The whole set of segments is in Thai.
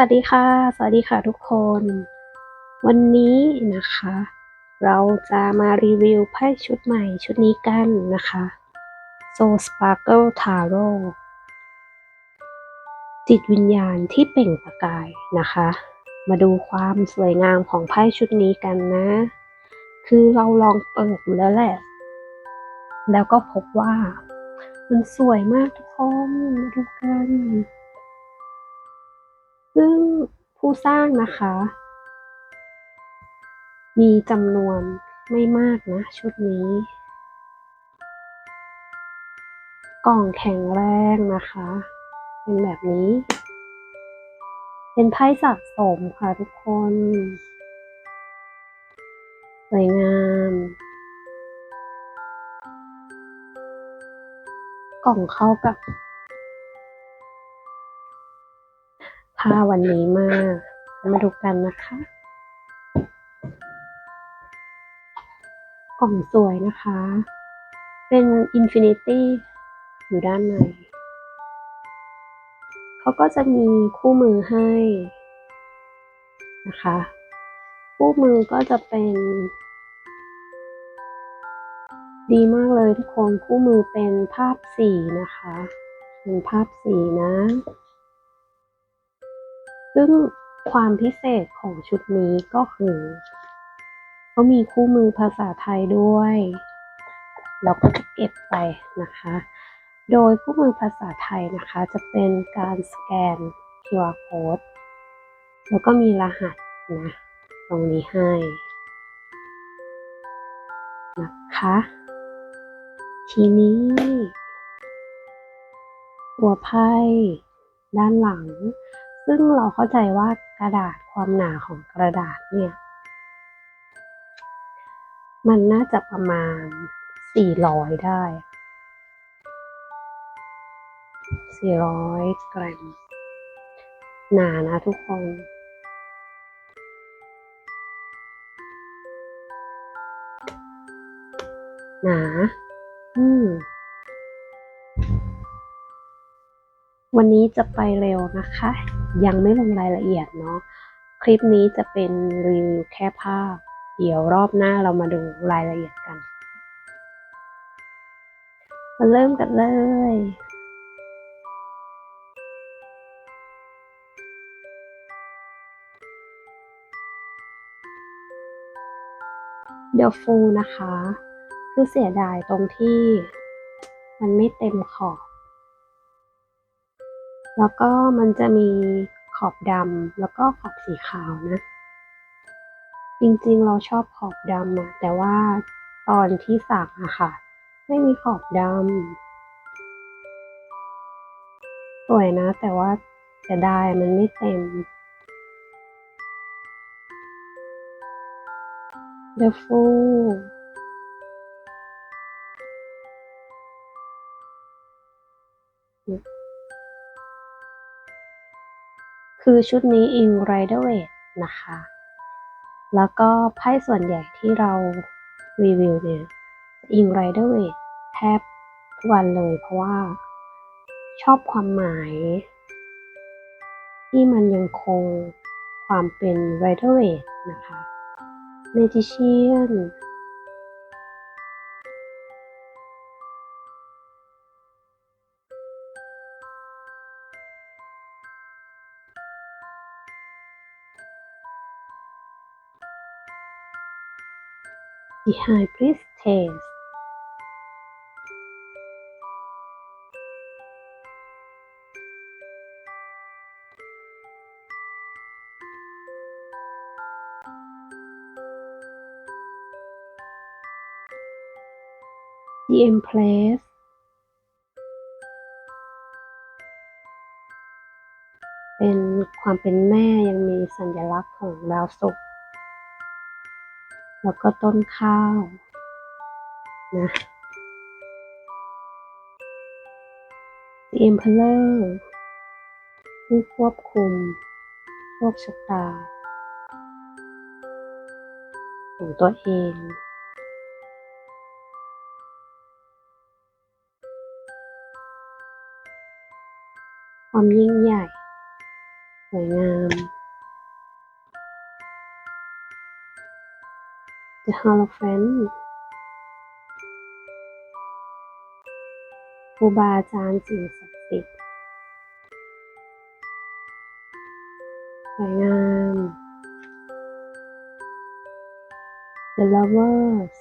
วัสดีค่ะ สวัสดีค่ะทุกคน วันนี้นะคะ เราจะมารีวิวไพ่ชุดใหม่ชุดนี้กันนะคะ Soul Sparkle Tarot จิตวิญญาณที่เปล่งประกายนะคะ มาดูความสวยงามของไพ่ชุดนี้กันนะ คือเราลองเปิดดูแล้วแหละ แล้วก็พบว่า มันสวยมากทุกคนมาดูกัน ซึ่งผู้สร้างนะคะ มีจำนวนไม่มากนะ ชุดนี้ กล่องแข็งแรงนะคะ เป็นแบบนี้ เป็นไพ่สะสมค่ะทุกคน สวยงาม กล่องเข้ากับ ผ้าวันนี้มาก มาดูกันนะคะ กล่องสวยนะคะ เป็นอินฟินิตี้อยู่ด้านใน เขาก็จะมีคู่มือให้นะคะ คู่มือก็จะเป็น ดีมากเลยทุกคน คู่มือเป็นภาพสีนะคะ เป็นภาพสีนะ ซึ่งความพิเศษของชุดนี้ก็คือเขามีคู่มือภาษาไทยด้วย เราก็จะเก็บไปนะคะ โดยคู่มือภาษาไทยนะคะ จะเป็นการสแกน QR code แล้วก็มีรหัสนะตรงนี้ให้นะคะ ทีนี้ ตัวไพ่ด้านหลัง ซึ่งเราเข้าใจว่ากระดาษความหนาของกระดาษเนี่ย มันน่าจะประมาณ 400 ได้ 400 กรัม หนานะทุกคน หนา อืมวันนี้จะไปเร็วนะคะ ยังไม่ลงรายละเอียดเนาะคลิปนี้จะเป็นรีวิวแค่ภาพ เดี๋ยวรอบหน้าเรามาดูรายละเอียดกัน มาเริ่มกันเลยเดี๋ยวฟูนะคะ คือเสียดายตรงที่มันไม่เต็มขอบ แล้วก็มันจะมีขอบดำแล้วก็ขอบสีขาวนะ จริงๆเราชอบขอบดำอะแต่ว่าตอนที่สักอะค่ะ ไม่มีขอบดำสวยนะ แต่ว่าเสียดายมันไม่เต็ม The Fool คือชุดนี้อิง Rider Waite นะคะ แล้วก็ไพ่ส่วนใหญ่ที่เรารีวิวเนี่ยอิง Rider Waite แทบทุกวันเลยเพราะว่า ชอบความหมาย ที่มันยังคงความเป็น Rider Waite นะคะ Magician The High Priestess ดี Empress เป็นความเป็นแม่ยังมีสัญลักษณ์ของดาวศุกร์ แล้วก็ต้นข้าวนะ The Emperor ผู้ควบคุมโชคชะตา ของตัวเองความยิ่งใหญ่ สวยงาม The Hierophant ครูบาอาจารย์สิ่งศักดิ์สิทธิ์สวยงาม The Lovers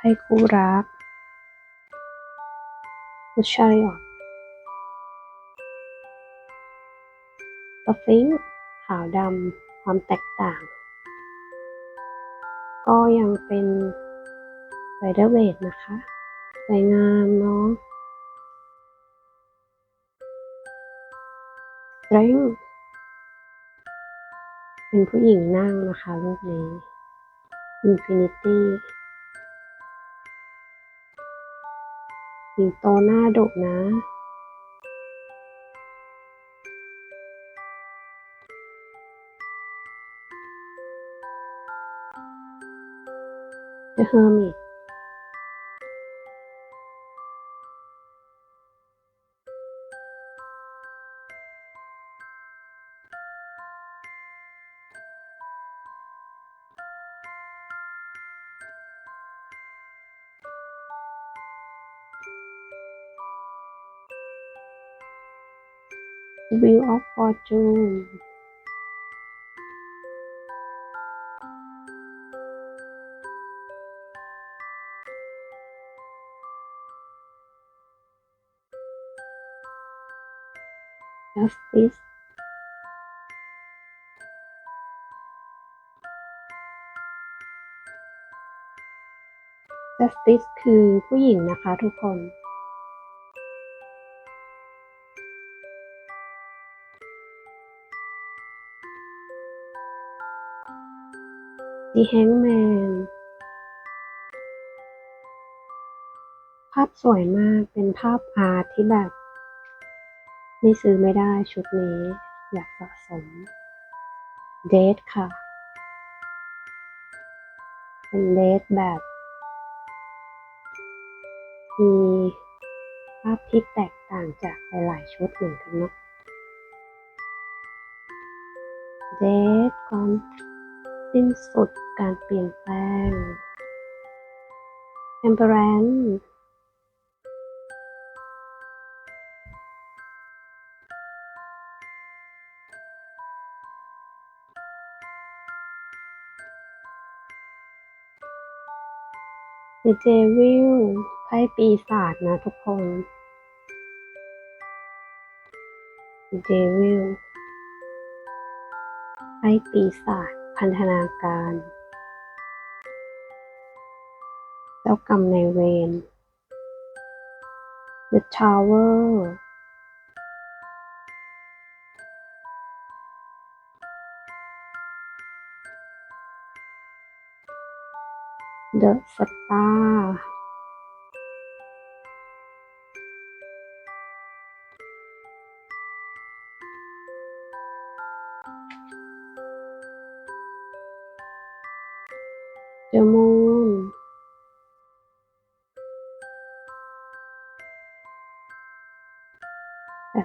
ให้คู่รัก The Chariot สฟิงค์ขาวดำความแตกต่าง ก็ยังเป็นไรเดอร์เวทนะคะ สวยงามเนาะ Strength เป็นผู้หญิงนั่งนะคะรูปนี้ Infinity สิงโตหน้าดุนะ The Hermit 'Wheel of Fortune' Justice จัสติสคือผู้หญิงนะคะทุกคน The Hangman ภาพสวยมาก เป็นภาพอาร์ตที่แบบ ไม่ซื้อไม่ได้ชุดนี้ อยากสะสม เดทค่ะ เป็นเดทแบบมีภาพที่แตกต่างจากหลายๆชุดเหมือนกันเนาะเดทก่อน สิ้นสุดการเปลี่ยนแปลง Temperance เดเจวิลไพ่ปีศาจนะทุกคนเดวิลไพ่ปีศาจ พันธนาการ เจ้ากรรมในเวร The Tower เดอะสตาร์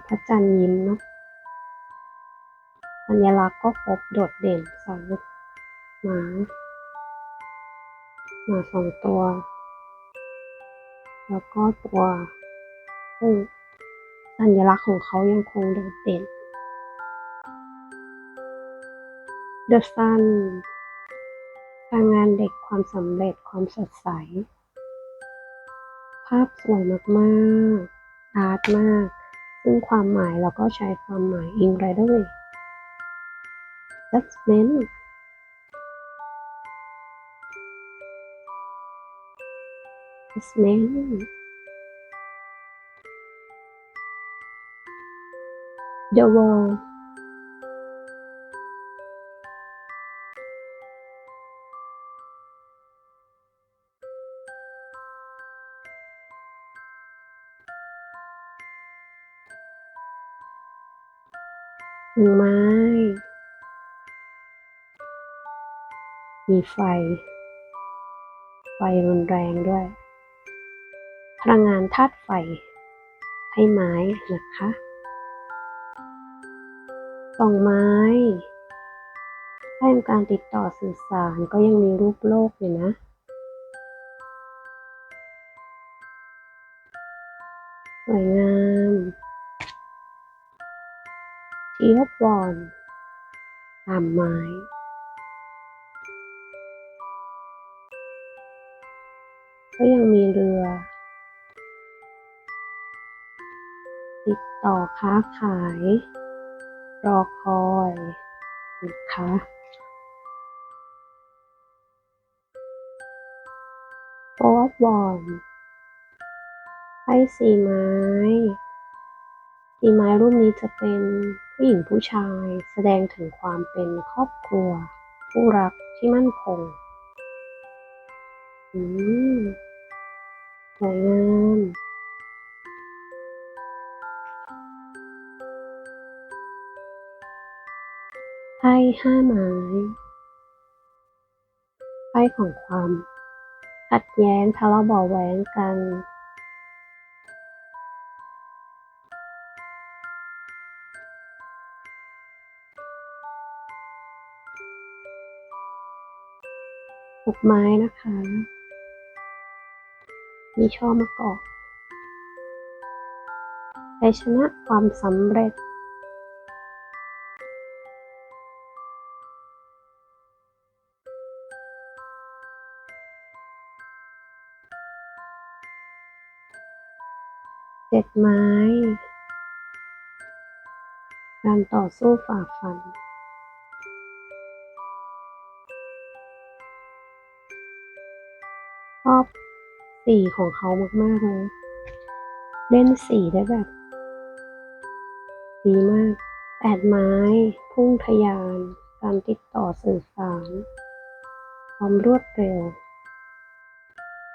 พระจันทร์ยิ้มเนาะสัญลักษณ์ก็ครบโดดเด่นสองหมาหมาสองตัว แล้วก็ตัวผู้สัญลักษณ์ของเขายังคงโดดเด่น The Sun พลังงานเด็กความสำเร็จความสดใส ภาพสวยมาก ๆ อาร์ตมาก ซึ่งความหมายเราก็ใช้ความหมายอิงไรด้วย Judgment Judgment The World มีไฟ ไฟรุนแรงด้วย พลังงานธาตุไฟ ให้ไม้นะคะสองไม้ไพ่การติดต่อสื่อสารก็ยังมีรูปโลกอยู่นะสวยงามทีฮบอลตามไม้ ก็ยังมีเรือ ติดต่อค้าขาย รอคอยนะคะโป๊บอลไพ่สีไม้สีไม้รูปนี้จะเป็นผู้หญิงผู้ชายแสดงถึงความเป็นครอบครัว ผู้รักที่มั่นคง อืม สวยงามไพ่ห้าไม้ไพ่ของความขัดแย้งทะเลาะเบาะแว้งกันหกไม้นะคะ มีช่อมะกอกชัยชนะความสำเร็จ เจ็ดไม้ การต่อสู้ฝ่าฟันชอบ สีของเขามากๆเลยเล่นสีได้แบบดีมากแปดไม้ พุ่งทะยาน การติดต่อสื่อสาร ความรวดเร็ว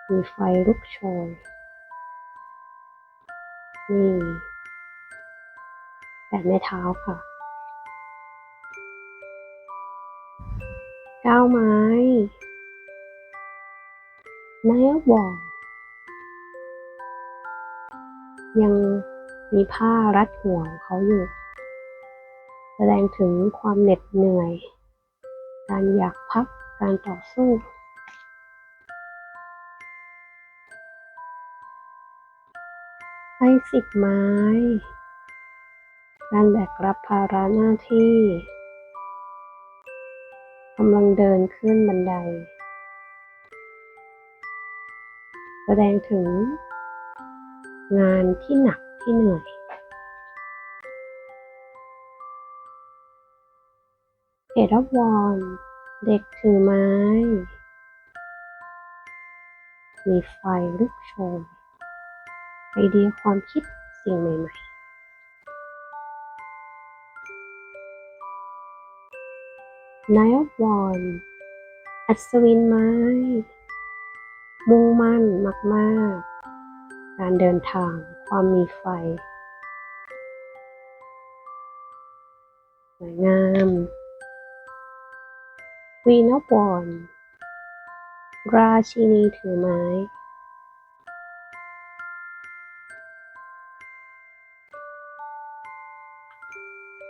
มีไฟลุกโชนนี่แปดไม้เท้าค่ะเก้าไม้นา ยังมีผ้ารัดหัวของเขาอยู่ แสดงถึงความเหน็ดเหนื่อย การอยากพักการต่อสู้ไพ่สิบไม้ การแบกรับภาระหน้าที่กำลังเดินขึ้นบันได แสดงถึง งานที่หนักที่เหนื่อย เอรับวอนเด็กถือไม้ มีไฟลุกโชนไอเดียความคิดสิ่งใหม่ ๆนายบอลอัศวินไม้ มุ่งมั่นมาก ๆ การเดินทาง ความมีไฟ สวยงามวีนบอลราชินีถือไม้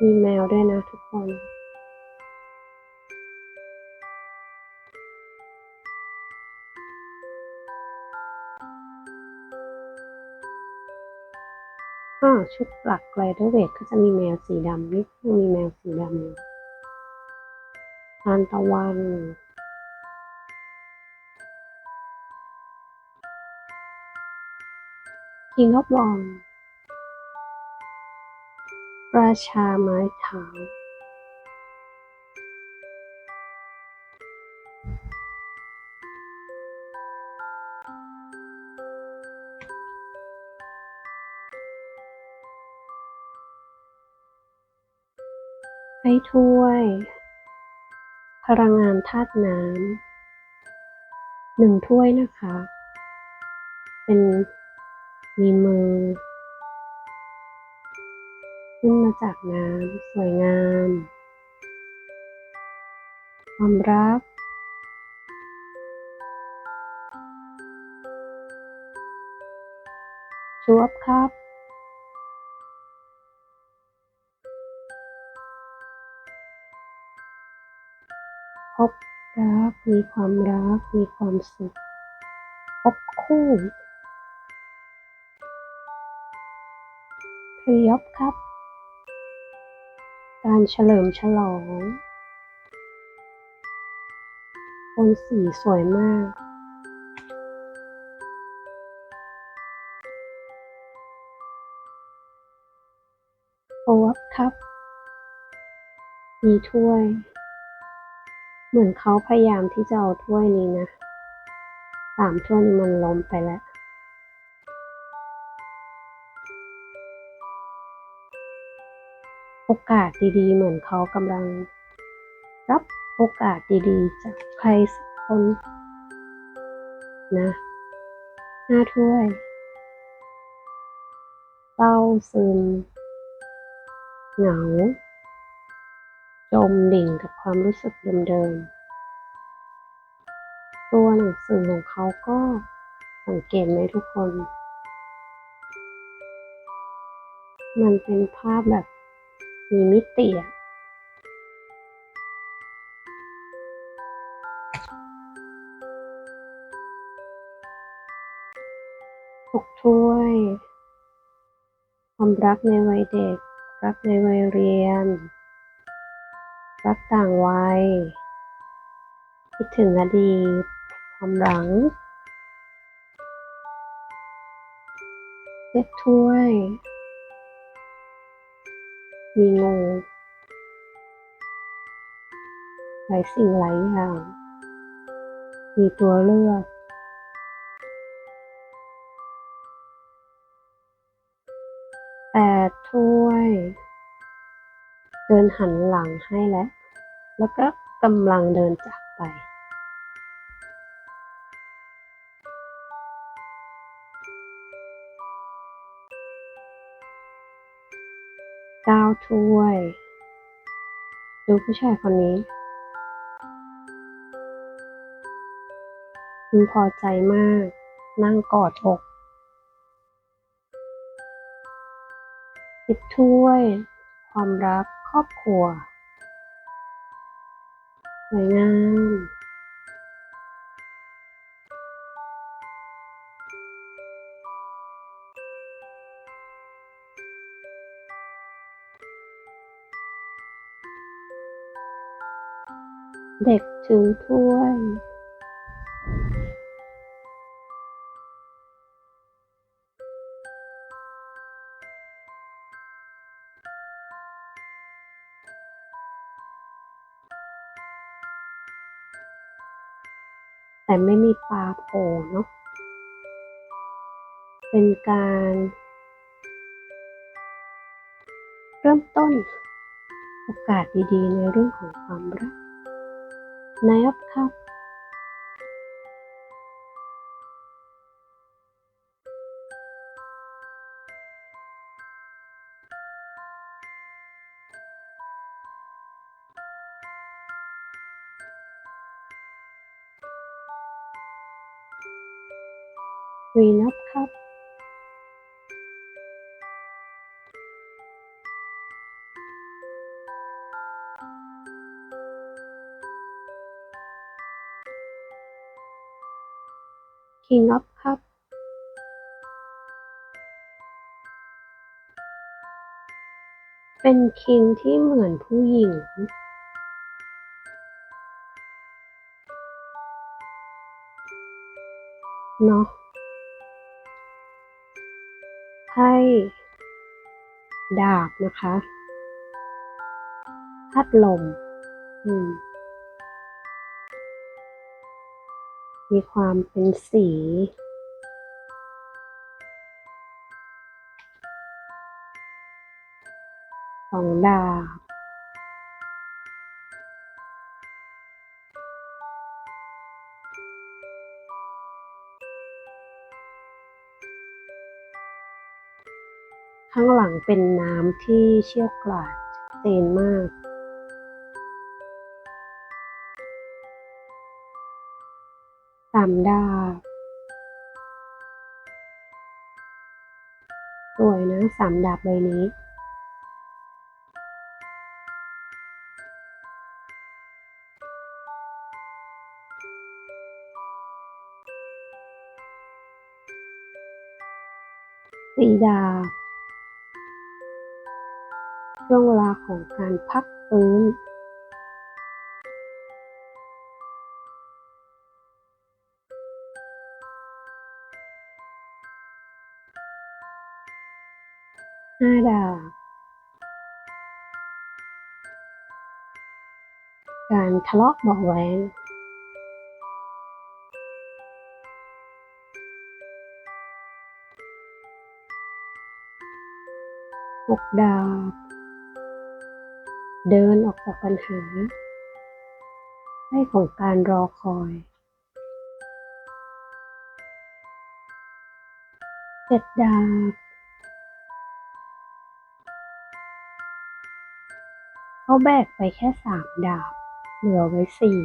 มีแมวด้วยนะทุกคน ชุดหลักไกลเดอร์เวทก็จะมีแมวสีดำนี่ยังมีแมวสีดำอยู่ทานตะวันคิงออฟวองราชาไม้เท้า ใช้ถ้วย พลังงานธาตุน้ำหนึ่งถ้วยนะคะ เป็นมีมือ ขึ้นมาจากน้ำสวยงาม ความรักชวบครับ รัก มีความรัก มีความสุขพบคู่พยบครับการเฉลิมฉลองโทนสีสวยมาก โอวับครับมีถ้วย เหมือนเขาพยายามที่จะเอาถ้วยนี้นะสามถ้วยนี้มันล้มไปแล้วโอกาสดีๆ เหมือนเขากำลัง รับโอกาสดีๆ จากใครสักคนนะห้าถ้วยเศร้าซึมเหงา จมดิ่งกับความรู้สึกเดิมๆ ตัวหนังสือของเขาก็สังเกตไหมทุกคน มันเป็นภาพแบบมีมิติอะหกถ้วย ความรักในวัยเด็ก รักในวัยเรียน รักต่างวัย คิดถึงอดีต ความหลังเล็กถ้วย มีงูหลายสิ่งหลายอย่าง มีตัวเลือกแปดถ้วย เดินหันหลังให้แล้ว แล้วก็กำลังเดินจากไป เก้าถ้วย ดูผู้ชายคนนี้พึงพอใจมาก นั่งกอดอกสิบถ้วย ความรักครอบครัว สวยงามเด็กถือถ้วย แต่ไม่มีปลาโผล่เนาะ เป็นการ เริ่มต้น โอกาสดีๆ ในเรื่องของความรักนายอัพครับ วีนับครับคิงอัพครับ เป็นคิงที่เหมือนผู้หญิงเนาะ ไพ่ดาบนะคะพัดลมอืมมีความเป็นสี ของดาบ ข้างหลังเป็นน้ำที่เชี่ยวกรากชัดเจนมากสามดาบสวยนะสามดาบใบนี้สี่ดาบ ช่วงเวลาของการพักฟื้นห้าดาบการทะเลาะเบาะแว้งหกดาบ เดินออกจากปัญหาให้ของการรอคอยเจ็ดดาบเขาแบกไปแค่สามดาบ เหลือไว้สี่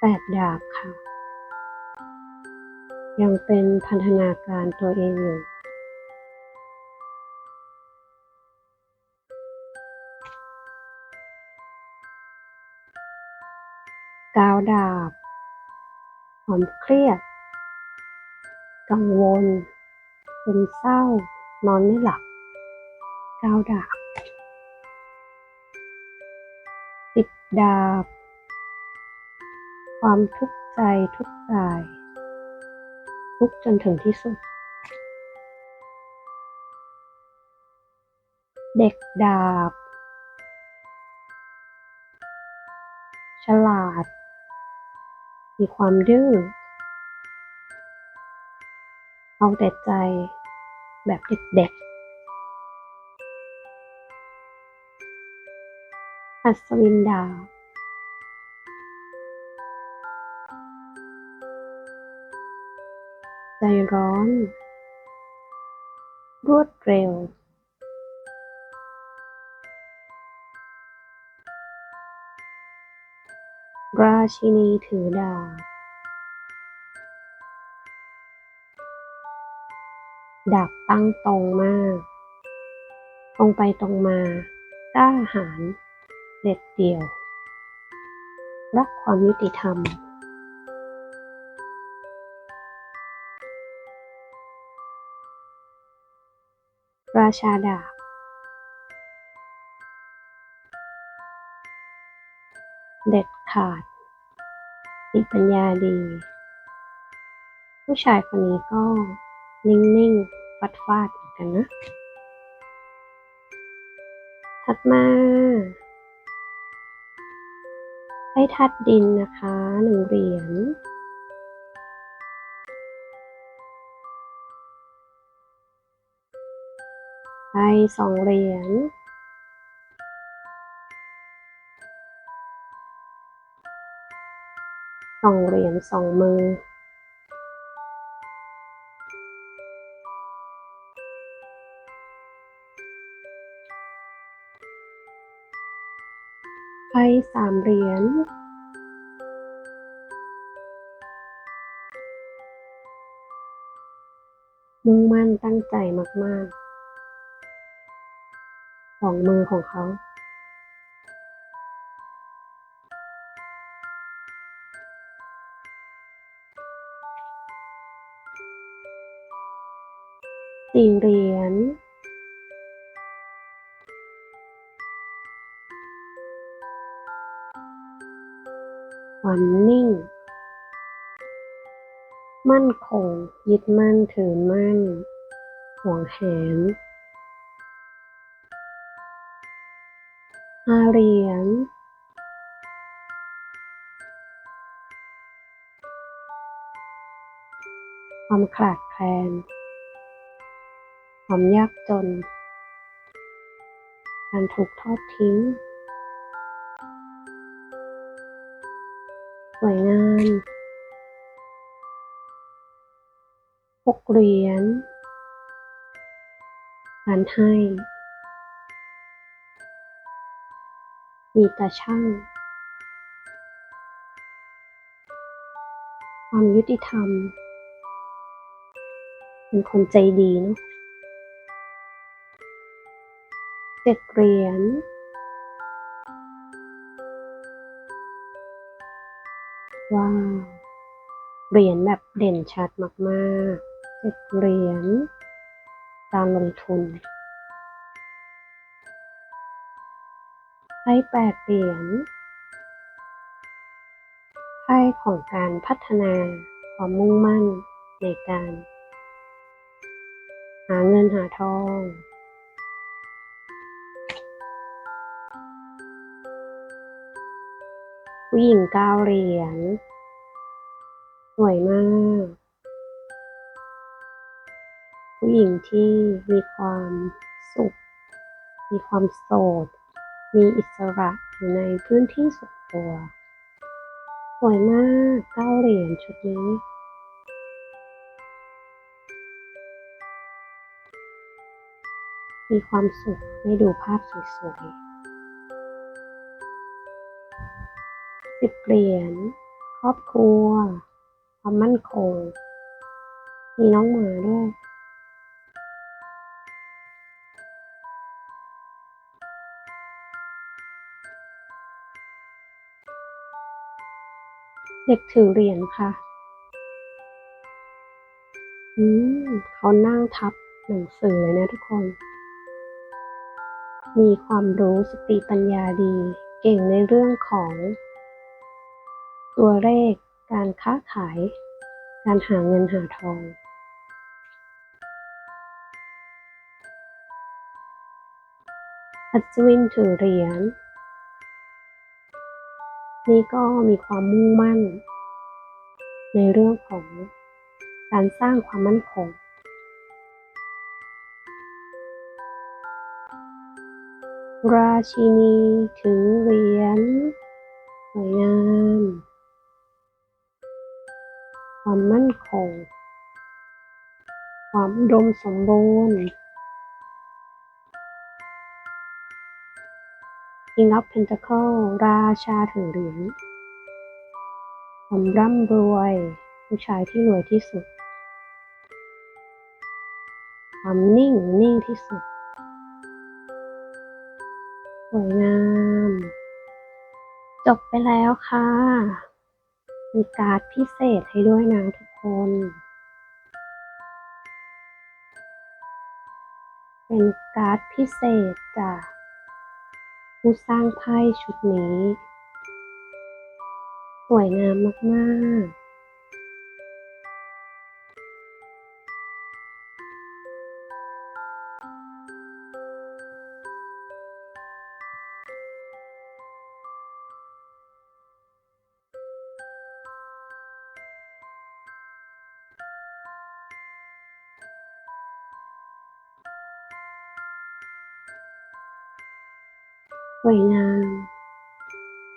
แปดดาบค่ะ ยังเป็นพันธนาการตัวเองอยู่กาวดาบ ความเครียด กังวลซึมเศร้า นอนไม่หลับกาวดาบสิบดาบ ความทุกข์ใจทุกข์กาย ทุกจนถึงที่สุด เด็กดาบ ฉลาด มีความดื้อ เอาแต่ใจแบบเด็กๆ อัศวินดาบ ร้อน รวดเร็ว ราชินีถือดาบดาบตั้งตรงมาก ตรงไปตรงมากล้าหาญเด็ดเดี่ยว รักความยุติธรรม ราชาดาบเด็ดขาด มีปัญญาดี ผู้ชายคนนี้ก็นิ่งๆฟัดฟาดเหมือนกันนะ ถัดมาให้ทัดดินนะคะหนึ่งเหรียญ ไปสองเหรียญสองเหรียญสองมือไพ่สามเหรียญมุ่งมั่นตั้งใจมาก ๆ สองมือของเขาสี่เหรียญความนิ่ง มั่นคง ยึดมั่นถือมั่นห่วงแหน ห้าเหรียญความขาดแคลน ความยากจน การถูกทอดทิ้ง สวยงามหกเหรียญการให้ มีตาช่าง ความยุติธรรม เป็นคนใจดีเนาะเจ็ดเหรียญว้าวเหรียญแบบเด่นชัดมากๆเจ็ดเหรียญการลงทุน ไพ่แปดเหรียญไพ่ของการพัฒนาความมุ่งมั่นในการ หาเงินหาทองผู้หญิงเก้าเหรียญสวยมาก ผู้หญิงที่มีความสุข มีความโสด มีอิสระอยู่ในพื้นที่ส่วนตัว สวยมากเก้าเหรียญชุดนี้ มีความสุขได้ดูภาพสวยๆสิบเหรียญครอบครัว ความมั่นคง มีน้องหมาด้วย เด็กถือเหรียญค่ะ อืมเขานั่งทับหนังสือเลยนะทุกคน มีความรู้สติปัญญาดี เก่งในเรื่องของ ตัวเลข การค้าขาย การหาเงินหาทองอัศวินถือเหรียญ นี่ก็มีความมุ่งมั่น ในเรื่องของการสร้างความมั่นคงราชินีถือเหรียญสวยงาม ความมั่นคง ความอุดมสมบูรณ์ King of Pentacle ราชาถือเหรียญความร่ำรวย ผู้ชายที่รวยที่สุด ความนิ่งนิ่งที่สุด สวยงาม จบไปแล้วค่ะ มีการ์ดพิเศษให้ด้วยนะทุกคน เป็นการ์ดพิเศษจาก ผู้สร้างไพ่ชุดนี้ สวยงามมาก ๆ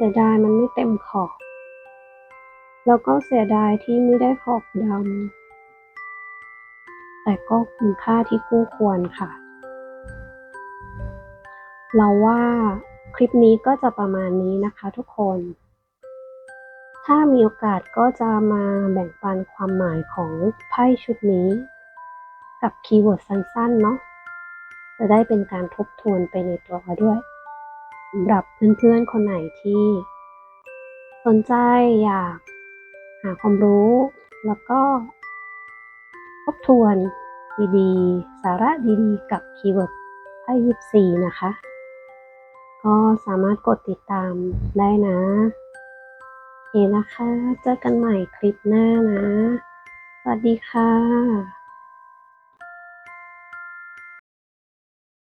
สียดายมันไม่เต็มขอบ แล้วก็เสียดายที่ไม่ได้ขอบดำ แต่ก็คุ้มค่าที่คู่ควรค่ะ เราว่าคลิปนี้ก็จะประมาณนี้นะคะทุกคน ถ้ามีโอกาสก็จะมาแบ่งปันความหมายของไพ่ชุดนี้ กับคีย์เวิร์ดสั้นๆเนาะ จะได้เป็นการทบทวนไปในตัวด้วย สำหรับเพื่อนๆคนไหนที่ สนใจอยากหาความรู้ แล้วก็ทบทวนดีๆ สาระดีๆ กับคีย์เวิร์ดไพ่ยิปซีนะคะ ก็สามารถกดติดตามได้นะโอเคนะคะ เจอกันใหม่คลิปหน้านะ สวัสดีค่ะ